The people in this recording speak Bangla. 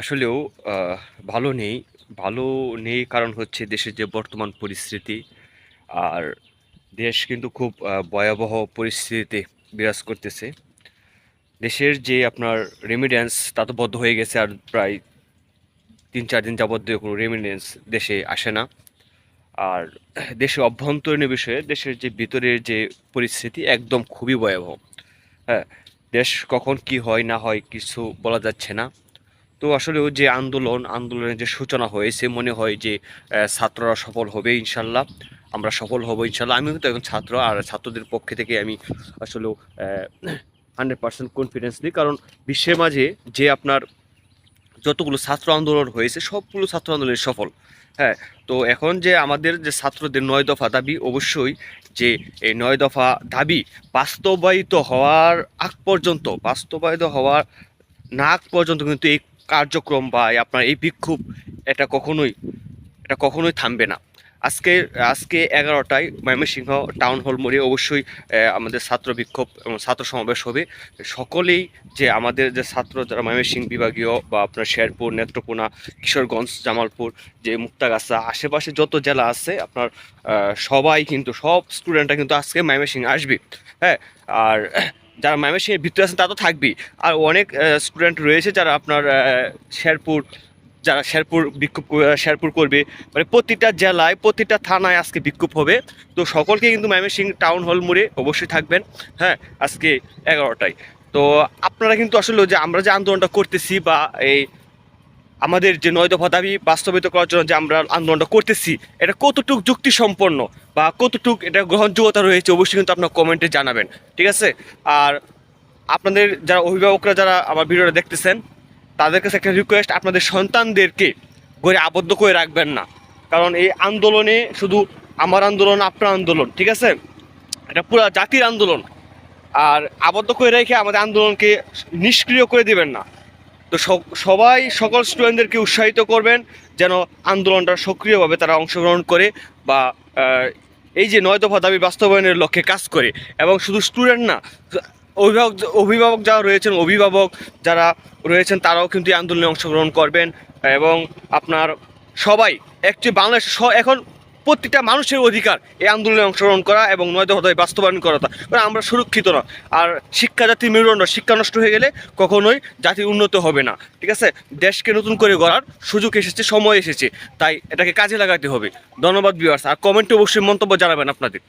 আসলেও ভালো নেই। ভালো নেই কারণ হচ্ছে দেশের যে বর্তমান পরিস্থিতি আর দেশ কিন্তু খুব ভয়াবহ পরিস্থিতিতে বিরাজ করতেছে। দেশের যে আপনার রেমিডেন্স তা তো বদ্ধ হয়ে গেছে আর প্রায় তিন, চার দিন যাবত কোনো রেমিডেন্স দেশে আসে না। আর দেশে অভ্যন্তরীণ বিষয়ে দেশের যে ভিতরের যে পরিস্থিতি একদম খুবই ভয়াবহ। হ্যাঁ দেশ কখন কি হয় না হয় কিছু বলা যাচ্ছে না। তো আসলে যে আন্দোলন, আন্দোলনের যে সূচনা হয়েছে, মনে হয় যে ছাত্ররা সফল হবে ইনশাল্লাহ। আমরা সফল হব ইনশাল্লাহ। আমিও তো এখন ছাত্র আর ছাত্রদের পক্ষে থেকে আমি আসলে হান্ড্রেড পার্সেন্ট কনফিডেন্স দিই কারণ বিশ্বের মাঝে যে আপনার যতগুলো ছাত্র আন্দোলন হয়েছে, সবগুলো ছাত্র আন্দোলনের সফল। হ্যাঁ তো এখন যে আমাদের যে ছাত্রদের নয় দফা দাবি, অবশ্যই যে এই নয় দফা দাবি বাস্তবায়িত হওয়ার আগ পর্যন্ত, বাস্তবায়িত হওয়ার না পর্যন্ত কিন্তু এই কার্যক্রম বা আপনার এই বিক্ষোভ এটা কখনোই এটা কখনোই থামবে না। আজকে আজকে এগারোটায় ময়মনসিংহ টাউন হল মোড়ে অবশ্যই আমাদের ছাত্র বিক্ষোভ এবং ছাত্র সমাবেশ হবে। সকলেই যে আমাদের যে ছাত্র যারা ময়মনসিংহ বিভাগীয় বা আপনার শেরপুর, নেত্রকোনা, কিশোরগঞ্জ, জামালপুর, যে মুক্তাগাছা, আশেপাশে যত জেলা আছে, আপনার সবাই কিন্তু, সব স্টুডেন্টরা কিন্তু আজকে ময়মনসিংহ আসবে। হ্যাঁ আর যারা ময়মনসিংহের ভিতরে আছেন তা তো থাকবেই। আর অনেক স্টুডেন্ট রয়েছে যারা আপনার শেরপুর, যারা শেরপুর বিক্ষোভ শেরপুর করবে। মানে প্রতিটা জেলায়, প্রতিটা থানায় আজকে বিক্ষোভ হবে। তো সকলকে কিন্তু ময়মনসিংহ টাউন হল মোড়ে অবশ্যই থাকবেন। হ্যাঁ আজকে এগারোটায়। তো আপনারা কিন্তু আসলে যে আমরা যে আন্দোলনটা করতেছি বা এই আমাদের যে নয় দফা দাবি বাস্তবায়িত করার জন্য যে আমরা আন্দোলনটা করতেছি, এটা কতটুক যুক্তিসম্পন্ন বা কতটুক এটা গ্রহণযোগ্যতা রয়েছে অবশ্যই কিন্তু আপনার কমেন্টে জানাবেন, ঠিক আছে? আর আপনাদের যারা অভিভাবকরা যারা আমার ভিডিওটা দেখতেছেন, তাদের কাছে একটা রিকোয়েস্ট আপনাদের সন্তানদেরকে ঘরে আবদ্ধ করে রাখবেন না। কারণ এই আন্দোলনে শুধু আমার আন্দোলন, আপনার আন্দোলন, ঠিক আছে? এটা পুরো জাতির আন্দোলন। আর আবদ্ধ করে রেখে আমাদের আন্দোলনকে নিষ্ক্রিয় করে দিবেন না। তো সব- সবাই, সকল স্টুডেন্টদেরকে উৎসাহিত করবেন যেন আন্দোলনটা সক্রিয়ভাবে তারা অংশগ্রহণ করে বা এই যে নয় দফা দাবি বাস্তবায়নের লক্ষ্যে কাজ করে। এবং শুধু স্টুডেন্ট না, অভিভাবক অভিভাবক যারা রয়েছেন, অভিভাবক যারা রয়েছেন, তারাও কিন্তু এই আন্দোলনে অংশগ্রহণ করবেন। এবং আপনার সবাই, একটি বাংলাদেশ এখন প্রত্যেকটা মানুষের অধিকার এই আন্দোলনে অংশগ্রহণ করা এবং নয় দফা বাস্তবায়ন করা কারণ আমরা সুরক্ষিত না। আর শিক্ষা জাতির মেরুদণ্ড, শিক্ষা নষ্ট হয়ে গেলে কখনোই জাতির উন্নত হবে না। ঠিক আছে? দেশকে নতুন করে গড়ার সুযোগ এসেছে, সময় এসেছে। তাই এটাকে কাজে লাগাতে হবে। ধন্যবাদ বিভার্স আর কমেন্টে অবশ্যই মন্তব্য জানাবেন আপনাদের।